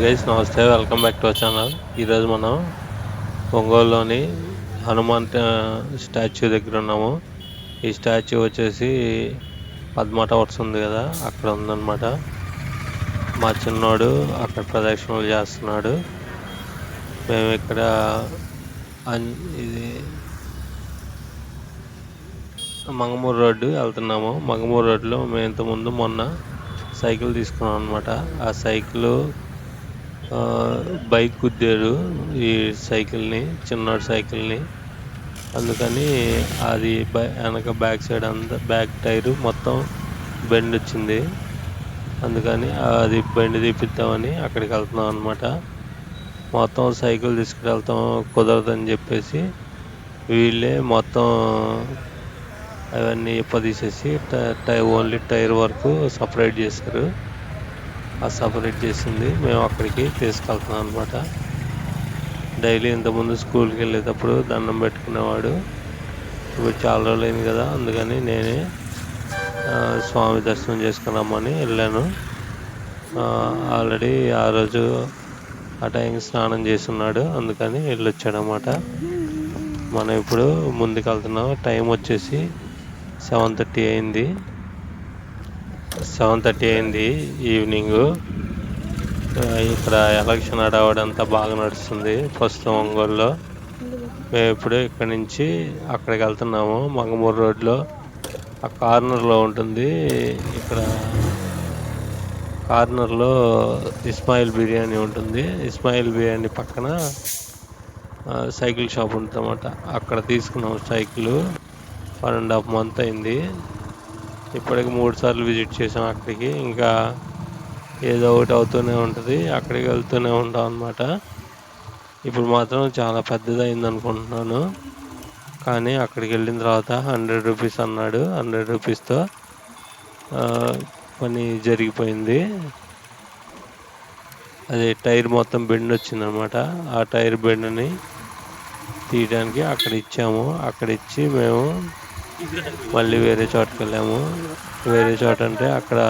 Guys నమస్తే welcome back to our channel ఈరోజు మనం ఒంగోలులోని హనుమాన్ స్టాచ్యూ దగ్గర ఉన్నాము. ఈ స్టాచ్యూ వచ్చేసి పద్మ టవర్స్ ఉంది కదా అక్కడ ఉందన్నమాట. మా చిన్నోడు అక్కడ ప్రదక్షిణలు చేస్తున్నాడు. మేము ఇక్కడ ఇది మంగమూరు రోడ్డు వెళ్తున్నాము. మంగమూరు రోడ్లో మేము ఇంతకుముందు మొన్న సైకిల్ తీసుకున్నాం అనమాట ఆ సైకిల్ బైక్ గుద్దారు ఈ సైకిల్ని చిన్నోడి సైకిల్ని. అందుకని అది బై వెనక బ్యాక్ సైడ్ అంతా బ్యాక్ టైర్ మొత్తం బెండ్ వచ్చింది అందుకని అది బెండ్ తీపిద్దామని అక్కడికి వెళ్తున్నాం అనమాట మొత్తం సైకిల్ తీసుకువెళ్తాం కుదరదని చెప్పేసి వీళ్ళే మొత్తం అవన్నీ ఇప్పదీసేసి టై ఓన్లీ టైర్ వరకు సపరేట్ చేశారు. సపరేట్ చేసింది. మేము అక్కడికి తీసుకెళ్తున్నాం అనమాట డైలీ ఇంతకుముందు స్కూల్కి వెళ్ళేటప్పుడు దండం పెట్టుకునేవాడు. ఇప్పుడు చాలా రోజులైంది కదా అందుకని నేనే స్వామి దర్శనం చేసుకున్నామని వెళ్ళాను. ఆల్రెడీ ఆ రోజు ఆ టైంకి స్నానం చేస్తున్నాడు అందుకని వెళ్ళొచ్చాడు అనమాట మనం ఇప్పుడు ముందుకు వెళ్తున్నాం టైం వచ్చేసి సెవెన్ థర్టీ అయింది. సెవెన్ థర్టీ అయింది ఈవినింగ్. ఇక్కడ ఎలక్షన్ అడవడంతా బాగా నడుస్తుంది ప్రస్తుతం ఒంగోలులో. మేము ఇప్పుడు ఇక్కడ నుంచి అక్కడికి వెళ్తున్నాము మంగమూరు రోడ్లో. ఆ కార్నర్లో ఉంటుంది. ఇక్కడ కార్నర్లో ఇస్మాయిల్ బిర్యానీ ఉంటుంది. ఇస్మాయిల్ బిర్యానీ పక్కన సైకిల్ షాప్ ఉంటుంది అన్నమాట అక్కడ తీసుకున్నాం cycle. One and half month అయింది. ఇప్పటికి మూడు సార్లు విజిట్ చేసాం అక్కడికి. ఇంకా ఏదో ఒకటి అవుతూనే ఉంటుంది. అక్కడికి వెళ్తూనే ఉంటాం అనమాట ఇప్పుడు మాత్రం చాలా పెద్దది అయింది అనుకుంటున్నాను. కానీ అక్కడికి వెళ్ళిన తర్వాత హండ్రెడ్ రూపీస్ అన్నాడు. హండ్రెడ్ రూపీస్తో పని జరిగిపోయింది. అది టైర్ మొత్తం బెండ్ వచ్చింది అనమాట ఆ టైర్ బెండ్ని తీయడానికి అక్కడ ఇచ్చాము. అక్కడ ఇచ్చి మేము మళ్ళీ వేరే చోటుకి వెళ్ళాము. వేరే చోట అంటే అక్కడ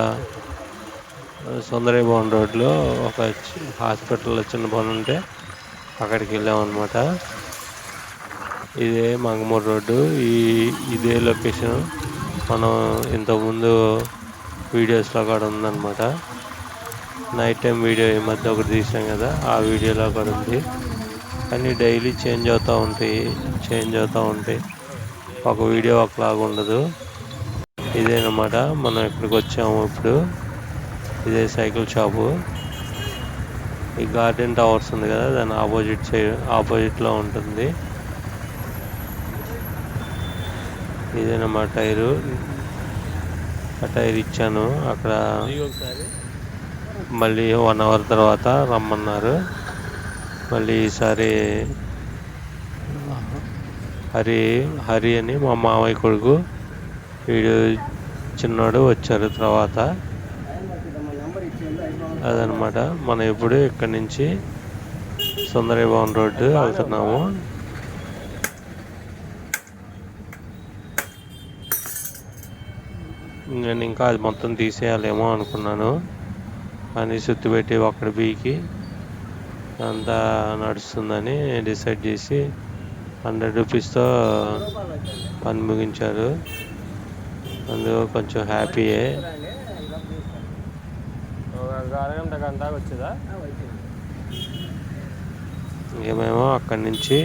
సుందరి భవన్ రోడ్లో ఒక హాస్పిటల్లో చిన్న భవన్ ఉంటే అక్కడికి వెళ్ళాము అనమాట ఇదే మంగమూరు రోడ్డు. ఈ ఇదే లొకేషన్ మనం ఇంతకుముందు వీడియోస్లో కూడా ఉందన్నమాట. నైట్ టైం వీడియో ఈ మధ్య ఒకటి తీసాం కదా ఆ వీడియోలో కూడా ఉంది. కానీ డైలీ చేంజ్ అవుతూ ఉంటాయి చేంజ్ అవుతూ ఉంటాయి. ఒక వీడియో ఒకలాగా ఉండదు. ఇదేనమాట. మనం ఇక్కడికి వచ్చాము ఇప్పుడు? ఇదే సైకిల్ షాపు. ఈ గార్డెన్ టవర్స్ ఉంది కదా దాని ఆపోజిట్ సైడ్ ఆపోజిట్లో ఉంటుంది. ఇదేనమాట టైరు. ఆ టైర్ ఇచ్చాను. అక్కడ మళ్ళీ వన్ అవర్ తర్వాత రమ్మన్నారు. మళ్ళీ ఈసారి హరి హరి అని మా మామయ్య కొడుకు వీడు చిన్నోడు వచ్చారు తర్వాత. అదనమాట. మనం ఇప్పుడు ఇక్కడి నుంచి సుందరి భవన్ రోడ్డు వెళ్తున్నాము. నేను ఇంకా అది మొత్తం తీసేయాలేమో అనుకున్నాను. కానీ సుత్తి పెట్టి ఒక్కడ బీకి అంతా నడుస్తుందని డిసైడ్ చేసి హండ్రెడ్ రూపీస్తో పని ముగించారు. అందులో కొంచెం హ్యాపీయే. ఇంకేమేమో అక్కడి నుంచి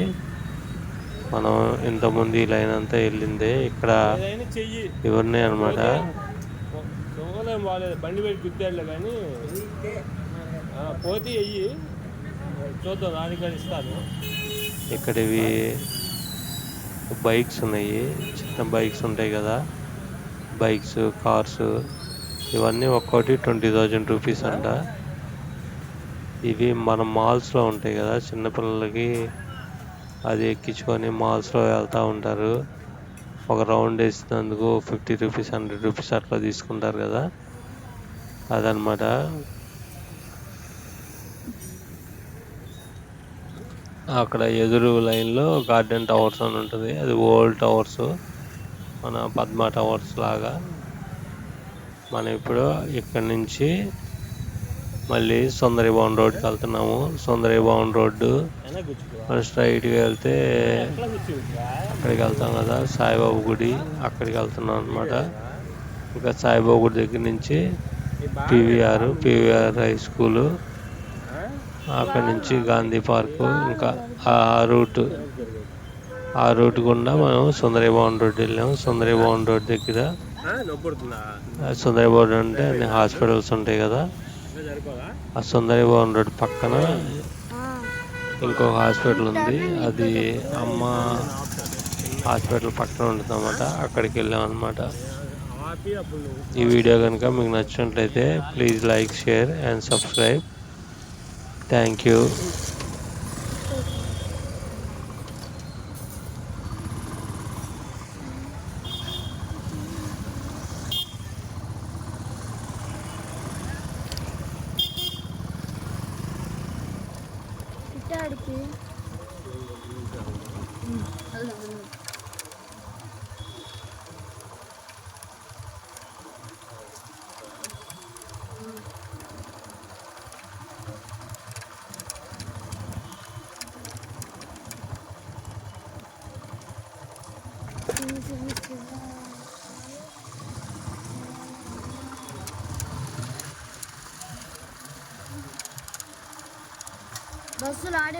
మనం ఇంతకుముందు ఈ లైన్ అంతా వెళ్ళిందే. ఇక్కడ ఇవన్నీ అనమాట బండి పెట్టి గుద్దాడులే కానీ పోతే వెయ్యి చూద్దాం దానికని ఇస్తాను. ఇక్కడివి బైక్స్ ఉన్నాయి చిన్న బైక్స్ ఉంటాయి కదా. బైక్స్ కార్స్ ఇవన్నీ ఒక్కోటి ట్వంటీ థౌజండ్ రూపీస్ అంట. ఇవి మన మాల్స్లో ఉంటాయి కదా చిన్నపిల్లలకి అది ఎక్కించుకొని మాల్స్లో వెళ్తూ ఉంటారు. ఒక రౌండ్ వేసినందుకు ఫిఫ్టీ రూపీస్ హండ్రెడ్ రూపీస్ అట్లా తీసుకుంటారు కదా. అదనమాట. అక్కడ ఎదురు లైన్లో గార్డెన్ టవర్స్ అని ఉంటుంది. అది ఓల్డ్ టవర్స్ మన పద్మ టవర్స్ లాగా. మనం ఇప్పుడు ఇక్కడి నుంచి మళ్ళీ సుందరిభవన్ రోడ్కి వెళ్తున్నాము. సుందరిభవన్ రోడ్డు మనం స్ట్రైట్గా వెళ్తే అక్కడికి వెళ్తాం కదా సాయిబాబు గుడి అక్కడికి వెళ్తున్నాం అనమాట ఇంకా సాయిబాబు గుడి దగ్గర నుంచి పీవీఆర్ పీవీఆర్ హై స్కూలు. అక్కడి నుంచి గాంధీ పార్కు ఇంకా ఆ రూట్ ఆ రూట్ గుండా మనం సుందరి భవన్ రోడ్ వెళ్ళాము సుందరి భవన్ రోడ్ దగ్గర నొప్పుడుతుందా ఆ సుందరి భవన్ అంటే అన్ని హాస్పిటల్స్ ఉంటాయి కదా. ఇంకా ఆ సుందరి భవన్ రోడ్ పక్కన ఇంకొక హాస్పిటల్ ఉంది. అది అమ్మ హాస్పిటల్ పక్కన ఉంటుంది అనమాట అక్కడికి వెళ్ళాం అనమాట ఈ వీడియో కనుక మీకు నచ్చినట్లయితే please like share and subscribe. Thank you. 是哪里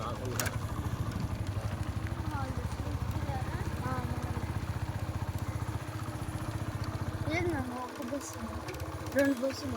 రాకుండా లేదు నాన్న ఒక బస్సు రెండు బస్సులు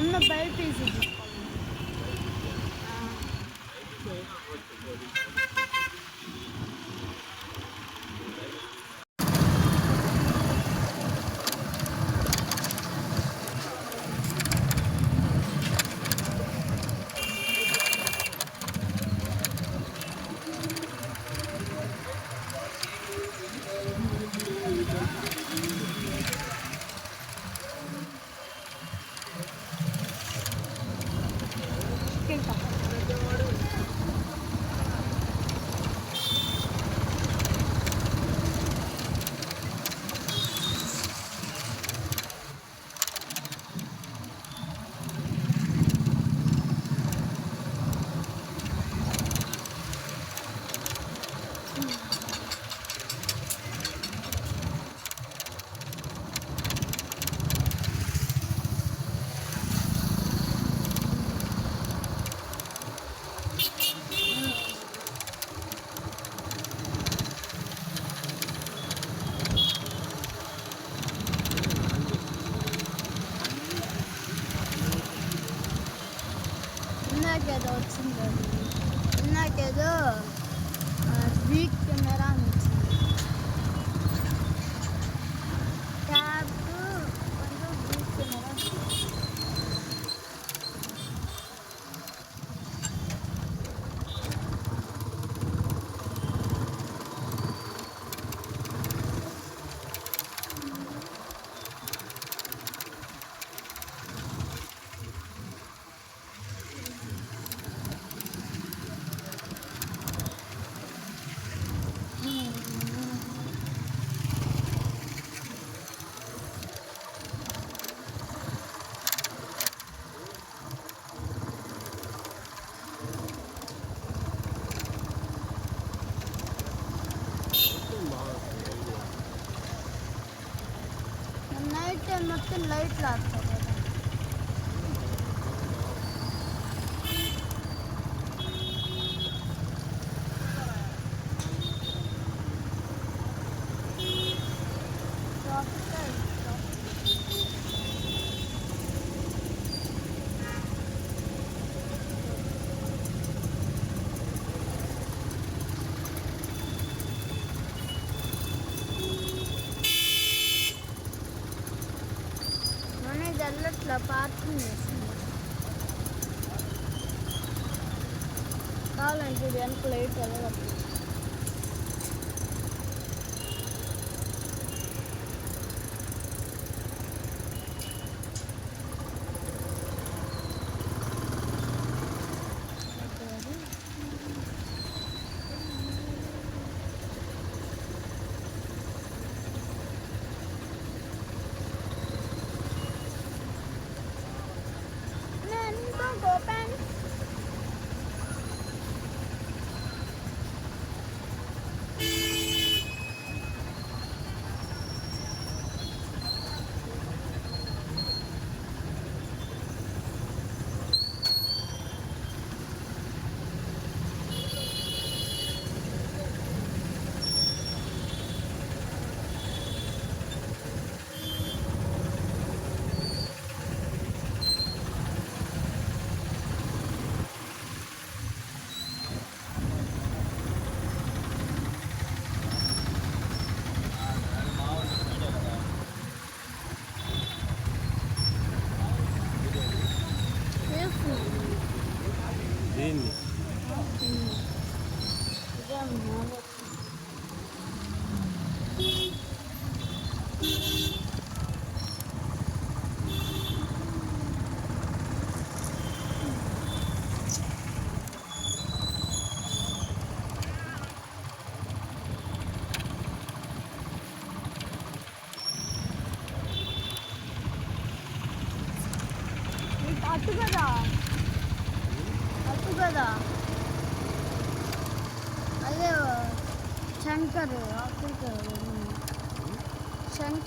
Onunla. కావాలంటే ఇది వెనక లైట్ వెళ్ళగట్టు నేను గోపాన్ దీన్ని అటు కదా అటు కదా అదే శంకర్ అక్కడ కదా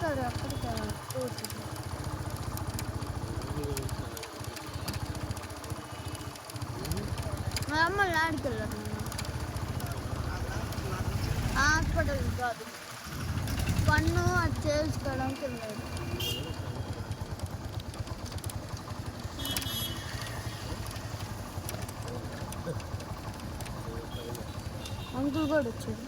అక్కడ కదా కోటి మా అమ్మ ఆడికి వెళ్ళారు హాస్పిటల్ కాదు. పన్ను అది చేసుకోవడానికి వెళ్ళాడు. అంకుల్ కూడా వచ్చాడు.